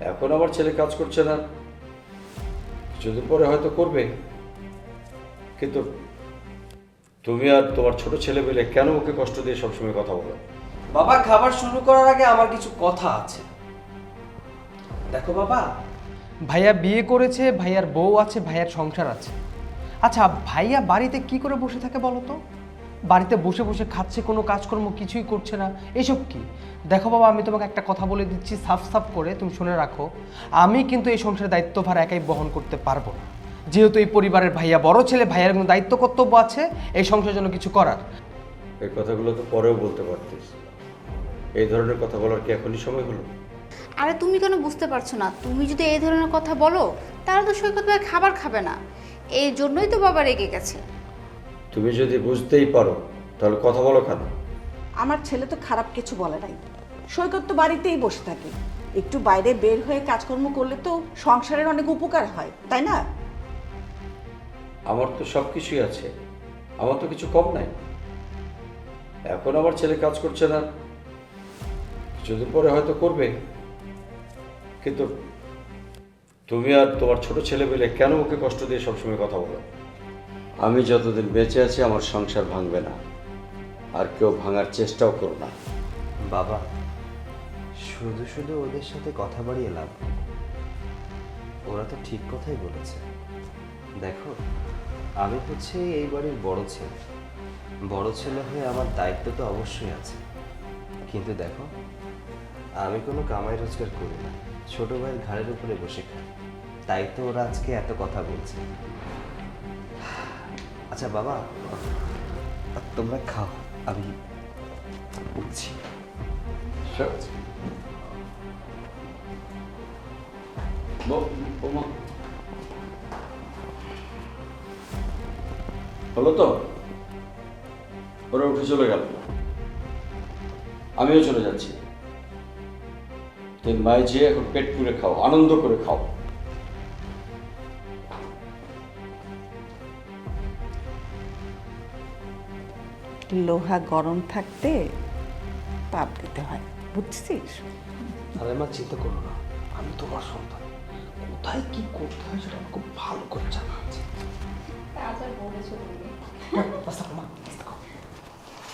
এখন আমার ছেলে কাজ করছে না। কিছুদিন পরে হয়তো করবে। কিন্তু তুমি আর তোমার ছোট ছেলে পেলে কেন ওকে কষ্ট দিয়ে সবসময় কথা বলো? বাবা, খাবার শুরু করার আগে আমার কিছু কথা আছে। দেখো বাবা, ভাইয়া বিয়ে করেছে, ভাইয়ার বউ আছে, ভাইয়ার সংসার আছে। আচ্ছা ভাইয়া বাড়িতে কি করে বসে থাকে বলো তো? বাড়িতে বসে বসে খাচ্ছে কোনো কাজকর্ম কিছুই করছে না। এসব কি? দেখো বাবা আমি তোমাকে একটা কথা বলে দিচ্ছি সাফ সাফ করে তুমি শুনে রাখো। আমি কিন্তু এই সংসারের দায়িত্বভার একাই বহন করতে পারব না। যেহেতু এই পরিবারের ভাইয়া বড় ছেলে ভাইয়ার কোনো দায়িত্ব কর্তব্য আছে এই সংসারের জন্য কিছু করার। এই কথাগুলো তো পরেও বলতে পারতিস এই ধরনের কথা বলার কি এখনই সময় হলো? আরে তুমি কেন বুঝতে পারছ না? তুমি যদি এই ধরনের কথা বলো তাহলে তো সৈকত ভাই খাবার খাবে না। এই জন্যই তো বাবা রেগে গেছে। তুমি যদি বুঝতেই পারো তাহলে কথা বলো কেন? আমার ছেলে তো খারাপ কিছু বলে নাই। সৈকত তো বাড়িতেই বসে থাকে। একটু বাইরে বের হয়ে কাজকর্ম করলে তো সংসারের অনেক উপকার হয় তাই না? আমার তো সব কিছুই আছে। আমার তো কিছু কম নাই। এখন আমার ছেলে কাজ করছে না। কিছুদিন পরে হয়তো করবে। কিন্তু তুমি আর তোমার ছোট ছেলে পেলে কেন ওকে কষ্ট দিয়ে সবসময় কথা বলো? আমি যতদিন বেঁচে আছি, আমার সংসার ভাঙবে না। আর কেউ ভাঙার চেষ্টাও করো না। বাবা, শুধু শুধু ওদের সাথে কথা বাড়িয়ে লাভ ওরা তো ঠিক কথাই বলেছে। দেখো, আমি হচ্ছে এই বাড়ির বড় ছেলে। বড় ছেলে হয়ে আমার দায়িত্ব তো অবশ্যই আছে। কিন্তু দেখো, আমি কোনো কামাই রোজগার করি না। ছোট ভাইয়ের ঘাড়ের উপরে বসে খাই। তাই তো ওরা আজকে এত কথা বলছে। আচ্ছা বাবা তোমরা খাও, আমি উঠছি হলো তো? ওরা উঠে চলে গেল। আমিও চলে যাচ্ছি। মায়ে যেয়ে এখন পেট পুরে খাও, আনন্দ করে খাও। লোহা গরম থাকতে পাপ দিতে হয় বুঝছিস? তাহলে মা চিন্তা করো না আমি তোমার সন্তান। কোথায় কি করতে হয় সেটা আমার খুব ভালো করে জানা আছে। আস্তে বলেছ মা, আস্তে থাকো।